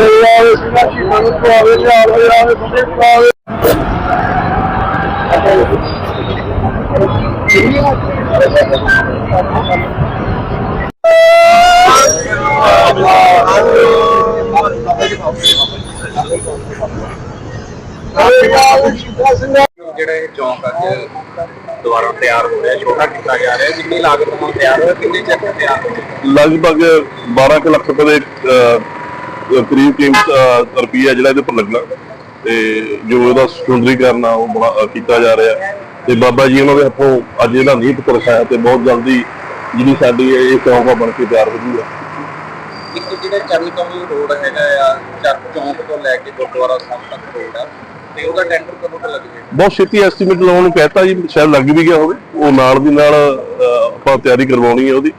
ਦੀ ਤੇ ਚੱਲਣਾ ਨੂੰ ਆਵੇ ਨਾ ਆਵੇ ਆਪਾਂ ਜੀ ਜਿਹੜਾ ਇਹ ਚੌਂਕ ਅੱਜ ਦੁਬਾਰਾ ਤਿਆਰ ਹੋ ਰਿਹਾ ਛੋਟਾ ਕੀਤਾ ਜਾ ਰਿਹਾ ਜਿੰਨੀ ਲਾਗਤ ਨਾਲ ਤਿਆਰ ਹੋਇਆ ਕਿੰਨੇ ਚਿਰ ਤਿਆਰ ਹੋਇਆ ਲਗਭਗ 12 ਕੁ ਲੱਖ ਰੁਪਏ ਦੇ ਅਹ, ਕਰੀਬ ਕੀਮਤ ਰੁਪਈਆ ਜਿਹੜਾ ਇਹਦੇ ਉੱਪਰ ਲੱਗਣਾ। ਤੇ ਜੋ ਇਹਦਾ ਸੁੰਦਰੀਕਰਨ ਆ ਉਹ ਕੀਤਾ ਜਾ ਰਿਹਾ। ਤੇ ਬਾਬਾ ਜੀ ਉਹਨਾਂ ਦੇ ਹੱਥੋਂ ਅੱਜ ਇਹਦਾ ਨੀਂਹ ਪੱਥਰ ਰਖਾਇਆ ਤੇ ਬਹੁਤ ਜਲਦੀ ਜਿਹੜੀ ਸਾਡੀ ਇਹ ਚੌਂਕ ਬਣ ਕੇ ਤਿਆਰ ਹੋ ਜੂਗਾ। ਇੱਕ ਜਿਹੜਾ ਚਰਨ ਕਮਲ ਰੋਡ ਹੈਗਾ ਆ ਚੱਕ ਚੌਂਕ ਤੋਂ ਲੈ ਕੇ ਗੁਰਦੁਆਰਾ ਸਾਹਿਬ ਤੱਕ ਰੋਡ ਆ ਤੇ ਉਹਦਾ ਟੈਂਡਰ ਕਦੋਂ ਤੱਕ ਲੱਗ ਜਾਏਗਾ ਬਹੁਤ ਛੇਤੀ ਐਸਟੀਮੇਟ ਲਾਉਣ ਨੂੰ ਕਹਿਤਾ ਜੀ ਸ਼ਾਇਦ ਲੱਗ ਵੀ ਗਿਆ ਹੋਵੇ। ਉਹ ਨਾਲ ਦੀ ਨਾਲ ਆਪਾਂ ਤਿਆਰੀ ਕਰਵਾਉਣੀ ਹੈ ਉਹਦੀ।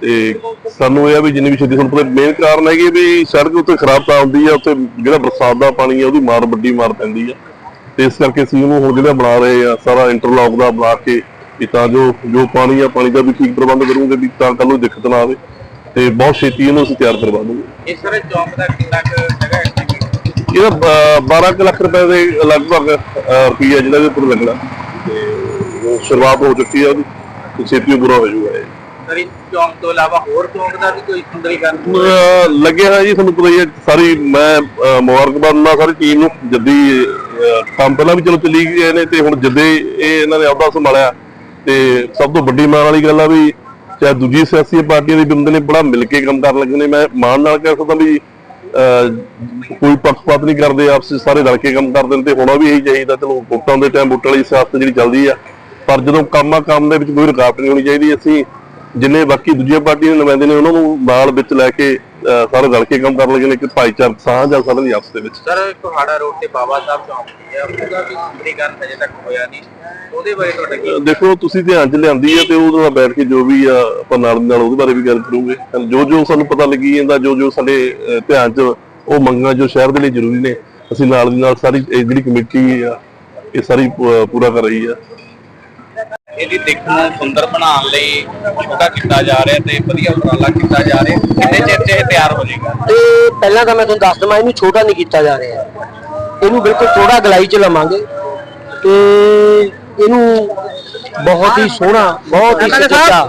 ਤੇ ਸਾਨੂੰ ਇਹ ਆ ਵੀ ਜਿੰਨੀ ਵੀ ਛੇਤੀ ਤੁਹਾਨੂੰ ਪਤਾ ਮੇਨ ਕਾਰਨ ਹੈਗੇ ਵੀ ਸੜਕ ਉੱਤੇ ਖਰਾਬਤਾ ਆਉਂਦੀ ਹੈ ਉੱਥੇ ਜਿਹੜਾ ਬਰਸਾਤ ਦਾ ਪਾਣੀ ਹੈ ਉਹਦੀ ਮਾਰ ਵੱਡੀ ਮਾਰ ਪੈਂਦੀ ਹੈ ਤੇ ਇਸ ਕਰਕੇ ਅਸੀਂ ਉਹਨੂੰ ਹੁਣ ਜਿਹੜਾ ਬਣਾ ਰਹੇ ਆ ਸਾਰਾ ਇੰਟਰਲੌਕ ਦਾ ਬਣਾ ਕੇ ਵੀ ਤਾਂ ਜੋ ਜੋ ਪਾਣੀ ਆ ਪਾਣੀ ਦਾ ਵੀ ਠੀਕ ਪ੍ਰਬੰਧ ਕਰੂਗੇ ਵੀ ਤਾਂ ਕੱਲ ਨੂੰ ਦਿੱਕਤ ਨਾ ਆਵੇ। ਤੇ ਬਹੁਤ ਛੇਤੀ ਇਹਨੂੰ ਅਸੀਂ ਤਿਆਰ ਕਰਵਾ ਦੂੰਗੇ। ਇਸ ਸਾਰੇ ਚੌਂਕ ਦਾ ਕਿੰਨਾ ਕੁ ਹੈਗਾ? ਇਹਦਾ ਅਹ, 12 ਕੁ ਲੱਖ ਰੁਪਏ ਦੇ ਲਗਭਗ ਰੁਪਈਆ ਜਿਹੜਾ ਇਹਦੇ ਉੱਪਰ ਲੱਗਣਾ। ਤੇ ਉਹ ਸ਼ੁਰੂਆਤ ਹੋ ਚੁੱਕੀ ਹੈ ਉਹਦੀ ਤੇ ਛੇਤੀ ਪੂਰਾ ਹੋ ਜਾਊਗਾ ਇਹ। ਸਰ ਚੌਂਕ ਤੋਂ ਇਲਾਵਾ ਹੋਰ ਚੌਂਕ ਦਾ ਵੀ ਕੋਈ ਸੁੰਦਰੀਕਰਨ ਲੱਗਿਆ ਹੋਇਆ ਜੀ ਤੁਹਾਨੂੰ ਪਤਾ ਹੀ ਹੈ, ਸਾਰੀ ਮੈਂ ਮੁਬਾਰਕਬਾਦ ਦਿੰਦਾ ਸਾਰੀ ਟੀਮ ਨੂੰ, ਜੱਦੀ ਕੰਮ ਪਹਿਲਾਂ ਵੀ ਚਲੋ ਚੱਲੀ ਗਏ ਨੇ ਤੇ ਹੁਣ ਜੱਦੇ, ਇਹ ਇਹਨਾਂ ਨੇ ਅਹੁਦਾ ਸੰਭਾਲਿਆ। ਤੇ ਸਭ ਤੋਂ ਵੱਡੀ ਮਾਣ ਵਾਲੀ ਗੱਲ ਆ ਵੀ ਚਾਹੇ ਦੂਜੀ ਸਿਆਸੀ ਪਾਰਟੀਆਂ ਦੇ ਬੰਦੇ ਨੇ ਬੜਾ ਮਿਲ ਕੇ ਕੰਮ ਕਰਨ ਲੱਗੇ ਨੇ। ਮੈਂ ਮਾਣ ਨਾਲ ਕਹਿ ਸਕਦਾ ਵੀ ਕੋਈ ਪੱਖਪਾਤ ਨਹੀਂ ਕਰਦੇ, ਆਪਸ ਵਿੱਚ ਸਾਰੇ ਰਲ ਕੇ ਕੰਮ ਕਰਦੇ ਨੇ ਤੇ ਹੋਣਾ ਵੀ ਇਹੀ ਚਾਹੀਦਾ, ਚਲੋ ਵੋਟਾਂ ਦੇ ਟਾਈਮ ਵੋਟਾਂ ਵਾਲੀ ਸਿਆਸਤ ਜਿਹੜੀ ਚੱਲਦੀ ਆ। ਪਰ ਜਦੋਂ ਕੰਮ ਆ ਕੰਮ ਦੇ ਵਿੱਚ ਕੋਈ ਰੁਕਾਵਟ ਨਹੀਂ ਹੋਣੀ ਚਾਹੀਦੀ, ਅਸੀਂ ਜਿੰਨੇ ਬਾਕੀ ਦੂਜੀਆਂ ਪਾਰਟੀਆਂ ਦੇ ਨੁਮਾਇੰਦੇ ਨੇ ਉਹਨਾਂ ਨੂੰ ਨਾਲ ਵਿੱਚ ਲੈ ਕੇ ਸਾਰੇ ਰਲ ਕੇ ਕੰਮ ਕਰਨ ਲੱਗੇ ਨੇ ਕਿ ਭਾਈਚਾਰਕ ਸਾਂਝ ਆ ਸਾਰਿਆਂ ਦੀ ਆਪਸ ਦੇ ਵਿੱਚ। ਸਰ ਕੋਹਾੜਾ ਰੋਡ ਤੇ ਬਾਬਾ ਸਾਹਿਬ ਚੌਂਕ ਹੈ ਉਹਦਾ ਵੀ ਸੁੰਦਰੀਕਰਨ ਹਜੇ ਤੱਕ ਹੋਇਆ ਨਹੀਂ। ਉਹਦੇ ਬਾਰੇ ਤੁਹਾਡਾ ਕੀ ਦੇਖੋ ਤੁਸੀਂ ਧਿਆਨ ਚ ਲਿਆਂਦੀ ਹੈ ਤੇ ਉਹਦੇ ਨਾਲ ਬੈਠ ਕੇ ਜੋ ਵੀ ਆ ਆਪਾਂ ਨਾਲ ਦੀ ਨਾਲ ਉਹਦੇ ਬਾਰੇ ਵੀ ਗੱਲ ਕਰੂਗੇ। ਜੋ ਜੋ ਸਾਨੂੰ ਪਤਾ ਲੱਗੀ ਜਾਂਦਾ ਜੋ ਜੋ ਸਾਡੇ ਧਿਆਨ ਚ ਉਹ ਮੰਗਾਂ ਜੋ ਸ਼ਹਿਰ ਦੇ ਲਈ ਜ਼ਰੂਰੀ ਨੇ ਅਸੀਂ ਨਾਲ ਦੀ ਨਾਲ ਸਾਰੀ ਜਿਹੜੀ ਕਮੇਟੀ ਆ ਇਹ ਸਾਰੀ ਪੂਰਾ ਕਰ ਰਹੀ ਆ। ਇਹਦੀ ਦਿੱਖ ਨੂੰ ਸੁੰਦਰ ਬਣਾਉਣ ਲਈ ਛੋਟਾ ਕੀਤਾ ਜਾ ਰਿਹਾ ਤੇ ਵਧੀਆ ਉਪਰਾਲਾ ਕੀਤਾ ਜਾ ਰਿਹਾ। ਕਿੰਨੇ ਚਿਰ 'ਚ ਇਹ ਤਿਆਰ ਹੋ ਜਾਏਗਾ। ਤੇ ਪਹਿਲਾਂ ਤਾਂ ਮੈਂ ਤੁਹਾਨੂੰ ਦੱਸ ਦਵਾਂ ਇਹਨੂੰ ਛੋਟਾ ਨਹੀਂ ਕੀਤਾ ਜਾ ਰਿਹਾ। ਇਹਨੂੰ ਬਿਲਕੁਲ ਥੋੜਾ ਗਲਾਈ ਚ ਲਵਾਂਗੇ ਤੇ ਇਹਨੂੰ ਬਹੁਤ ਹੀ ਸੋਹਣਾ ਬਹੁਤ ਹੀ ਸੁਚੱਜਾ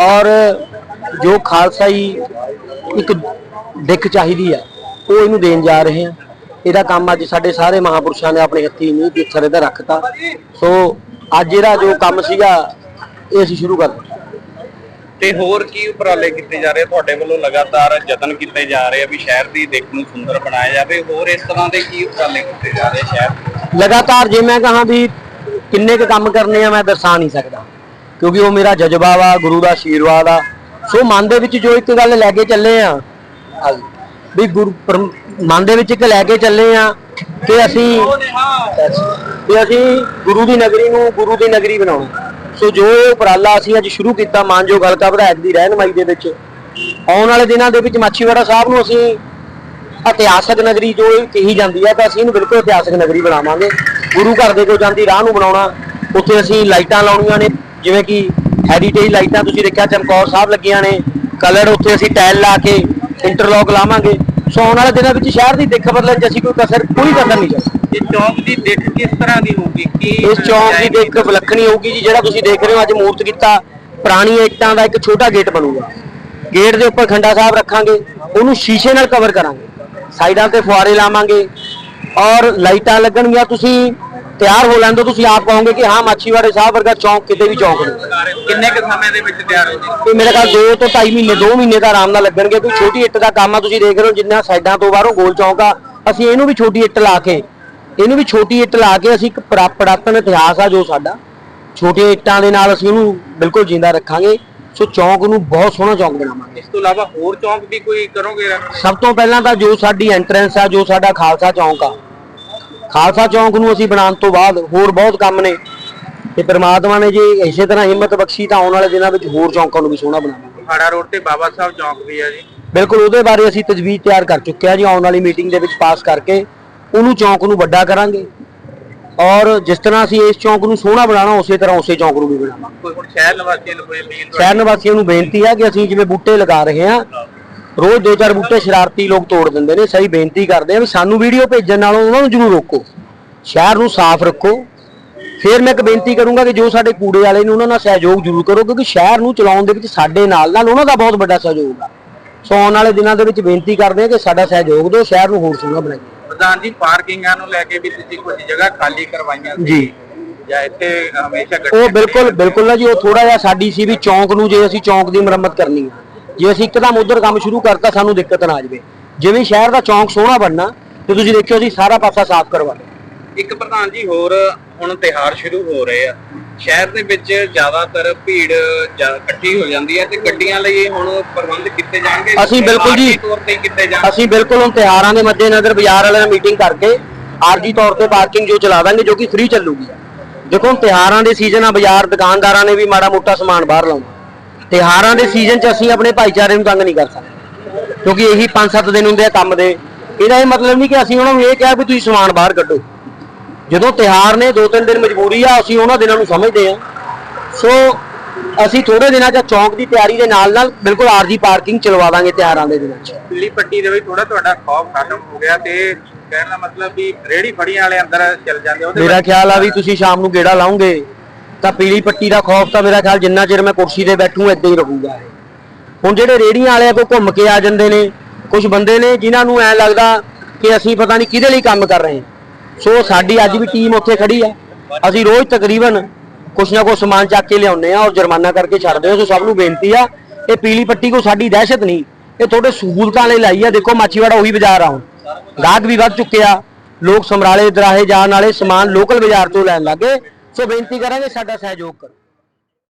ਔਰ ਜੋ ਖਾਲਸਾਈ ਇੱਕ ਦਿੱਖ ਚਾਹੀਦੀ ਆ ਉਹ ਇਹਨੂੰ ਦੇਣ ਜਾ ਰਹੇ ਆ। ਇਹਦਾ ਕੰਮ ਅੱਜ ਸਾਡੇ ਸਾਰੇ ਮਹਾਪੁਰਸ਼ਾਂ ਨੇ ਆਪਣੇ ਹੱਥੀਂ ਨਹੀਂ ਸਰੇ ਦਾ ਰੱਖਤਾ। ਸੋ ਅੱਜ ਇਹਦਾ ਜੋ ਕੰਮ ਸੀਗਾ ਇਹ ਅਸੀਂ ਸ਼ੁਰੂ ਕਰ ਦਿੱਤਾ। ਤੇ ਹੋਰ ਕੀ ਉਪਰਾਲੇ ਕੀਤੇ ਜਾ ਰਹੇ? ਆ? ਤੁਹਾਡੇ ਵੱਲੋਂ ਲਗਾਤਾਰ ਯਤਨ ਕੀਤੇ ਜਾ ਰਹੇ ਆ ਵੀ ਸ਼ਹਿਰ ਦੀ ਦਿੱਖ ਨੂੰ ਸੁੰਦਰ ਬਣਾਇਆ ਜਾਵੇ। ਹੋਰ ਇਸ ਤਰ੍ਹਾਂ ਦੇ ਕੀ ਉਪਰਾਲੇ ਕੀਤੇ ਜਾ ਰਹੇ ਆ ਸ਼ਹਿਰ ਲਗਾਤਾਰ ਜੇ ਮੈਂ ਕਹਾਂ ਵੀ ਕਿੰਨੇ ਕੁ ਕੰਮ ਕਰਨੇ ਆ ਮੈਂ ਦਰਸਾ ਨਹੀਂ ਸਕਦਾ। ਕਿਉਂਕਿ ਉਹ ਮੇਰਾ ਜਜ਼ਬਾ ਵਾ ਗੁਰੂ ਦਾ ਆਸ਼ੀਰਵਾਦ ਆ। ਸੋ ਮਨ ਦੇ ਵਿੱਚ ਜੋ ਇੱਕ ਗੱਲ ਲੈ ਕੇ ਚੱਲੇ ਆ ਵੀ ਗੁਰੂ ਪਰਮ- ਮਨ ਦੇ ਵਿੱਚ ਇੱਕ ਲੈ ਕੇ ਚੱਲੇ ਆ ਕਿ ਅਸੀਂ ਕਿ ਅਸੀਂ ਗੁਰੂ ਦੀ ਨਗਰੀ ਨੂੰ ਗੁਰੂ ਦੀ ਨਗਰੀ ਬਣਾਉਣਾ। ਸੋ ਜੋ ਇਹ ਉਪਰਾਲਾ ਅਸੀਂ ਅੱਜ ਸ਼ੁਰੂ ਕੀਤਾ ਮਾਨਯੋਗ ਹਲਕਾ ਵਿਧਾਇਕ ਦੀ ਰਹਿਨਮਾਈ ਦੇ ਵਿੱਚ, ਆਉਣ ਵਾਲੇ ਦਿਨਾਂ ਦੇ ਵਿੱਚ ਮਾਛੀਵਾੜਾ ਸਾਹਿਬ ਨੂੰ ਅਸੀਂ ਇਤਿਹਾਸਕ ਨਗਰੀ ਜੋ ਕਹੀ ਜਾਂਦੀ ਹੈ ਤਾਂ ਅਸੀਂ ਇਹਨੂੰ ਬਿਲਕੁਲ ਇਤਿਹਾਸਕ ਨਗਰੀ ਬਣਾਵਾਂਗੇ। ਗੁਰੂ ਘਰ ਦੇ ਕੋਲ ਜਾਂਦੀ ਰਾਹ ਨੂੰ ਬਣਾਉਣਾ, ਉੱਥੇ ਅਸੀਂ ਲਾਈਟਾਂ ਲਾਉਣੀਆਂ ਨੇ, ਜਿਵੇਂ ਕਿ ਹੈਰੀਟੇਜ ਲਾਈਟਾਂ ਤੁਸੀਂ ਦੇਖਿਆ ਚਮਕੌਰ ਸਾਹਿਬ ਲੱਗੀਆਂ ਨੇ, ਕਲਰ ਉੱਥੇ ਅਸੀਂ ਟਾਇਲ ਲਾ ਕੇ ਇੰਟਰਲੌਕ ਲਾਵਾਂਗੇ। ਸੋ ਆਉਣ ਵਾਲੇ ਦਿਨਾਂ ਵਿੱਚ ਸ਼ਹਿਰ ਦੀ ਦਿੱਖ ਬਦਲਣ 'ਚ ਅਸੀਂ ਕੋਈ ਕਸਰ ਕੋਈ ਕਸਰ ਨਹੀਂ ਛੱਡਾਂਗੇ ਇਹ ਚੌਂਕ ਦੀ ਦਿੱਖ ਕਿਸ ਤਰ੍ਹਾਂ ਦੀ ਹੋਊਗੀ? ਕੀ ਇਸ ਚੌਂਕ ਦੀ ਦਿੱਖ ਵਿਲੱਖਣੀ ਹੋਊਗੀ ਜੀ ਜਿਹੜਾ ਤੁਸੀਂ ਦੇਖ ਰਹੇ ਹੋ ਅੱਜ ਮੂਰਤ ਕੀਤਾ। ਪੁਰਾਣੀ ਇੱਟਾਂ ਦਾ ਇੱਕ ਛੋਟਾ ਗੇਟ ਬਣੂਗਾ। ਗੇਟ ਦੇ ਉੱਪਰ ਖੰਡਾ ਸਾਹਿਬ ਰੱਖਾਂਗੇ ਉਹਨੂੰ ਸ਼ੀਸ਼ੇ ਨਾਲ ਕਵਰ ਕਰਾਂਗੇ। ਸਾਈਡਾਂ ਤੇ ਫੁਆਰੇ ਲਾਵਾਂਗੇ ਔਰ ਲਾਈਟਾਂ ਲੱਗਣਗੀਆਂ ਤੁਸੀਂ। ਤਿਆਰ ਹੋ ਲੈਂਦੇ ਤੁਸੀਂ ਆਪ ਕਹੋਗੇ ਕਿ ਹਾਂ ਮਾਛੀਵਾੜੇ ਸਾਹਿਬ ਵਰਗਾ ਚੌਂਕ ਕਿਤੇ ਵੀ ਚੌਂਕ ਨਹੀਂ। ਕਿੰਨੇ ਕੁ ਸਮੇਂ ਦੇ ਵਿੱਚ ਤਿਆਰ ਹੋ ਜੀ? ਮੇਰੇ ਖਿਆਲ 2 ਤੋਂ 2.5 ਮਹੀਨੇ 2 ਮਹੀਨੇ ਦਾ ਆਰਾਮ ਨਾਲ ਲੱਗਣਗੇ। ਕੋਈ ਛੋਟੀ ਇੱਟ ਦਾ ਕੰਮ ਆ ਤੁਸੀਂ ਦੇਖ ਰਹੇ ਹੋ ਜਿੰਨਾ ਸਾਈਡਾਂ ਤੋਂ ਬਾਹਰੋਂ ਗੋਲ ਚੌਂਕ ਆ। ਅਸੀਂ ਇਹਨੂੰ ਵੀ ਛੋਟੀ ਇੱਟ ਲਾ ਕੇ ਇਹਨੂੰ ਵੀ ਛੋਟੀ ਇੱਟ ਲਾ ਕੇ ਅਸੀਂ ਇੱਕ ਪੁਰਾ- ਪੁਰਾਤਨ ਇਤਿਹਾਸ ਆ ਜੋ ਸਾਡਾ। ਛੋਟੀਆਂ ਇੱਟਾਂ ਦੇ ਨਾਲ ਅਸੀਂ ਉਹਨੂੰ ਬਿਲਕੁਲ ਜਿੰਦਾ ਰੱਖਾਂਗੇ। ਸੋ ਚੌਂਕ ਨੂੰ ਬਹੁਤ ਸੋਹਣਾ ਚੌਂਕ ਬਣਾਵਾਂਗੇ। ਇਸ ਤੋਂ ਇਲਾਵਾ ਹੋਰ ਚੌਂਕ ਵੀ ਕੋਈ ਕਰੋਗੇ ਸਭ ਤੋਂ ਪਹਿਲਾਂ ਤਾਂ ਜੋ ਸਾਡੀ ਐਂਟਰੈਂਸ ਆ ਜੋ ਸਾਡਾ ਖਾਲਸਾ ਚੌਂਕ ਆ ਖਾਲਸਾ ਚੌਂਕ ਨੂੰ ਅਸੀਂ ਬਣਾਉਣ ਤੋਂ ਬਾਅਦ ਹੋਰ ਬਹੁਤ ਕੰਮ ਨੇ। ਤੇ ਪ੍ਰਮਾਤਮਾ ਨੇ ਜੇ ਇਸੇ ਤਰ੍ਹਾਂ ਹਿੰਮਤ ਬਖਸ਼ੀ ਤਾਂ ਆਉਣ ਵਾਲੇ ਦਿਨਾਂ ਵਿੱਚ ਹੋਰ ਚੌਂਕਾਂ ਨੂੰ ਵੀ ਸੋਹਣਾ ਬਣਾਵਾਂਗੇ। ਹਾੜਾ ਰੋਡ ਤੇ ਬਾਬਾ ਸਾਹਿਬ ਚੌਂਕ ਵੀ ਹੈ ਜੀ। ਬਿਲਕੁਲ ਉਹਦੇ ਬਾਰੇ ਅਸੀਂ ਤਜਵੀਜ਼ ਤਿਆਰ ਕਰ ਚੁੱਕੇ ਹਾਂ ਜੀ ਆਉਣ ਵਾਲੀ ਮੀਟਿੰਗ ਦੇ ਵਿੱਚ ਪਾਸ ਕਰਕੇ। ਉਹਨੂੰ ਚੌਂਕ ਨੂੰ ਵੱਡਾ ਕਰਾਂਗੇ। ਔਰ ਜਿਸ ਤਰ੍ਹਾਂ ਅਸੀਂ ਇਸ ਚੌਂਕ ਨੂੰ ਸੋਹਣਾ ਬਣਾਉਣਾ ਉਸੇ ਤਰ੍ਹਾਂ ਉਸੇ ਚੌਂਕ ਨੂੰ ਵੀ ਬਣਾਵਾਂਗੇ। ਕੋਈ ਹੁਣ ਸ਼ਹਿਰ ਨਿਵਾਸੀਆਂ ਨੂੰ ਕੋਈ ਸ਼ਹਿਰ ਨਿਵਾਸੀਆਂ ਨੂੰ ਬੇਨਤੀ ਹੈ ਕਿ ਅਸੀਂ ਜਿਵੇਂ ਬੂਟੇ ਲਗਾ ਰਹੇ ਹਾਂ ਰੋਜ਼ ਦੋ ਚਾਰ ਬੂਟੇ ਸ਼ਰਾਰਤੀ ਲੋਕ ਤੋੜ ਦਿੰਦੇ ਨੇ ਸਹੀ ਬੇਨਤੀ ਕਰਦੇ ਆ ਵੀ ਸਾਨੂੰ ਵੀਡੀਓ ਭੇਜਣ ਨਾਲੋਂ ਉਹਨਾਂ ਨੂੰ ਜ਼ਰੂਰ ਰੋਕੋ। ਸ਼ਹਿਰ ਨੂੰ ਸਾਫ਼ ਰੱਖੋ। ਫਿਰ ਮੈਂ ਇੱਕ ਬੇਨਤੀ ਕਰੂੰਗਾ ਕਿ ਜੋ ਸਾਡੇ ਕੂੜੇ ਵਾਲੇ ਨੇ ਉਹਨਾਂ ਨਾਲ ਸਹਿਯੋਗ ਜ਼ਰੂਰ ਕਰੋ ਕਿਉਂਕਿ ਸ਼ਹਿਰ ਨੂੰ ਚਲਾਉਣ ਦੇ ਵਿੱਚ ਸਾਡੇ ਨਾਲ ਨਾਲ ਉਹਨਾਂ ਦਾ ਬਹੁਤ ਵੱਡਾ ਸਹਿਯੋਗ ਆ। ਸੋ ਆਉਣ ਵਾਲੇ ਦਿਨਾਂ ਦੇ ਵਿੱਚ ਬੇਨਤੀ ਕਰਦੇ ਹਾਂ ਕਿ ਸਾਡਾ ਸਹਿਯੋਗ ਦਿਓ ਸ਼ਹਿਰ ਨੂੰ ਹੋਰ ਸੋਹਣਾ ਬਣਾਈਏ। ਪ੍ਰਧਾਨ ਜੀ ਪਾਰਕਿੰਗਾਂ ਨੂੰ ਲੈ ਕੇ ਵੀ ਤੁਸੀਂ ਕੁਝ ਜਗ੍ਹਾ ਖਾਲੀ ਕਰਵਾਈਆਂ ਸੀ ਜੀ। ਜਾਂ ਇੱਥੇ ਹਮੇਸ਼ਾ ਉਹ ਬਿਲਕੁਲ ਬਿਲਕੁਲ ਨਾ ਜੀ ਉਹ ਥੋੜਾ ਜਿਹਾ ਸਾਡੀ ਸੀ ਵੀ ਚੌਂਕ ਨੂੰ ਜੇ ਅਸੀਂ ਚੌਂਕ ਦੀ ਮੁਰੰਮਤ ਕਰਨੀ ਆ। ਜੇ ਅਸੀਂ ਇੱਕਦਮ ਉਧਰ ਕੰਮ ਸ਼ੁਰੂ ਕਰਤਾ ਸਾਨੂੰ ਦਿੱਕਤ ਨਾ ਆ ਜਾਵੇ। ਜਿਵੇਂ ਸ਼ਹਿਰ ਦਾ ਚੌਂਕ ਸੋਹਣਾ ਬਣਨਾ ਤੇ ਤੁਸੀਂ ਦੇਖਿਓ ਅਸੀਂ ਸਾਰਾ ਪਾਸਾ ਸਾਫ਼ ਕਰਵਾ ਲਿਆ ਇੱਕ ਪ੍ਰਧਾਨ ਜੀ ਹੋਰ ਹੁਣ ਤਿਹਾਰ ਸ਼ੁਰੂ ਹੋ ਰਹੇ ਆ। ਸ਼ਹਿਰ ਦੇ ਵਿੱਚ ਜ਼ਿਆਦਾਤਰ ਭੀੜ ਇਕੱਠੀ ਹੋ ਜਾਂਦੀ ਹੈ ਤੇ ਗੱਡੀਆਂ ਲਈ ਹੁਣ ਪ੍ਰਬੰਧ ਕੀਤੇ ਜਾਣਗੇ। ਅਸੀਂ ਬਿਲਕੁਲ ਜੀ- ਤੌਰ ਤੇ ਕੀਤੇ ਅਸੀਂ ਬਿਲਕੁਲ ਹੁਣ ਤਿਉਹਾਰਾਂ ਦੇ ਮੱਦੇਨਜ਼ਰ ਬਾਜ਼ਾਰ ਵਾਲਿਆਂ ਨਾਲ ਮੀਟਿੰਗ ਕਰਕੇ ਆਰਜੀ ਤੌਰ ਤੇ ਪਾਰਕਿੰਗ ਜੋ ਚਲਾ ਦਾਂਗੇ ਜੋ ਕਿ ਫ੍ਰੀ ਚੱਲੂਗੀ। ਦੇਖੋ ਹੁਣ ਤਿਉਹਾਰਾਂ ਦੇ ਸੀਜ਼ਨ ਆ ਬਾਜ਼ਾਰ ਦੁਕਾਨਦਾਰਾਂ ਨੇ ਵੀ ਮਾੜਾ ਮੋਟਾ ਸਮਾਨ ਬਾਹਰ ਲਾਉਣਾ। ਤਿਉਹਾਰਾਂ ਦੇ ਸੀਜ਼ਨ 'ਚ ਅਸੀਂ ਆਪਣੇ ਭਾਈਚਾਰੇ ਨੂੰ ਤੰਗ ਨਹੀਂ ਕਰ ਸਕਦੇ। ਕਿਉਂਕਿ ਇਹੀ 5-7 ਦਿਨ ਹੁੰਦੇ ਆ ਕੰਮ ਦੇ। ਇਹਦਾ ਇਹ ਮਤਲਬ ਨਹੀਂ ਕਿ ਅਸੀਂ ਉਹਨਾਂ ਨੂੰ ਇਹ ਕਿਹਾ ਵੀ ਤੁਸੀਂ ਸਮਾਨ ਬਾਹਰ ਕੱਢੋ। ਜਦੋਂ ਤਿਉਹਾਰ ਨੇ ਦੋ ਤਿੰਨ ਦਿਨ ਮਜਬੂਰੀ ਆ ਅਸੀਂ ਉਹਨਾਂ ਦਿਨਾਂ ਨੂੰ ਸਮਝਦੇ ਆ ਸੋ ਅਸੀਂ ਥੋੜੇ ਦਿਨਾਂ 'ਚ ਚੌਂਕ ਦੀ ਤਿਆਰੀ ਦੇ ਨਾਲ ਨਾਲ ਬਿਲਕੁਲ ਆਰਜੀ ਪਾਰਕਿੰਗ ਚਲਵਾ ਦਾਂਗੇ ਤਿਉਹਾਰਾਂ ਦੇ ਦਿਨਾਂ 'ਚ। ਦਿੱਲੀ ਪੱਟੀ ਦੇ ਵਿੱਚ ਥੋੜਾ ਤੁਹਾਡਾ ਖੌਫ ਖਤਮ ਹੋ ਗਿਆ ਤੇ ਕਹਿਣ ਦਾ ਮਤਲਬ ਵੀ ਰੇੜੀ ਫੜੀਆਂ ਵਾਲੇ ਅੰਦਰ ਚੱਲ ਜਾਂਦੇ ਉਹਦੇ ਮੇਰਾ ਖਿਆਲ ਆ ਵੀ ਤੁਸੀਂ ਸ਼ਾਮ ਨੂੰ ਗੇੜਾ ਲਾਉਂਗੇ। ਤਾਂ ਪੀਲੀ ਪੱਟੀ ਦਾ ਖੌਫ ਤਾਂ ਮੇਰਾ ਖਿਆਲ ਜਿੰਨਾ ਚਿਰ ਮੈਂ ਕੁਰਸੀ ਤੇ ਬੈਠੂ, ਏਦਾਂ ਹੀ ਰਹੂਗਾ ਹੁਣ ਜਿਹੜੇ ਰੇੜੀਆਂ ਵਾਲੇ ਆ ਕੋਈ ਘੁੰਮ ਕੇ ਆ ਜਾਂਦੇ ਨੇ ਕੁਝ ਬੰਦੇ ਨੇ ਜਿਨ੍ਹਾਂ ਨੂੰ ਐ ਲੱਗਦਾ ਕਿ ਅਸੀਂ ਪਤਾ ਨਹੀਂ ਕਿਹਦੇ ਲਈ ਕੰਮ ਕਰ ਰਹੇ ਸੋ ਸਾਡੀ ਅੱਜ ਵੀ ਟੀਮ ਉੱਥੇ ਖੜੀ ਆ ਅਸੀਂ ਰੋਜ਼ ਤਕਰੀਬਨ ਕੁਛ ਨਾ ਕੁਛ ਸਮਾਨ ਚੱਕ ਕੇ ਲਿਆਉਂਦੇ ਆ ਔਰ ਜੁਰਮਾਨਾ ਕਰਕੇ ਛੱਡਦੇ ਆ ਸੋ ਸਭ ਨੂੰ ਬੇਨਤੀ ਆ, ਇਹ ਪੀਲੀ ਪੱਟੀ ਕੋ ਸਾਡੀ ਦਹਿਸ਼ਤ ਨਹੀਂ। ਇਹ ਤੁਹਾਡੇ ਸਹੂਲਤਾਂ ਲਈ ਲਾਈ ਆ। ਦੇਖੋ ਮਾਚੀਵਾੜਾ ਉਹੀ ਬਾਜ਼ਾਰ ਆ ਹੁਣ। ਗਾਹਕ ਵੀ ਵੱਧ ਚੁੱਕੇ ਆ। ਲੋਕ ਸਮਰਾਲੇ ਦਰਾਹੇ ਜਾਣ ਵਾਲੇ ਸਮਾਨ ਲੋਕਲ ਬਾਜ਼ਾਰ ਤੋਂ ਲੈਣ ਲੱਗੇ ਸੋ ਬੇਨਤੀ ਕਰਾਂਗੇ ਸਾਡਾ ਸਹਿਯੋਗ ਕਰੋ।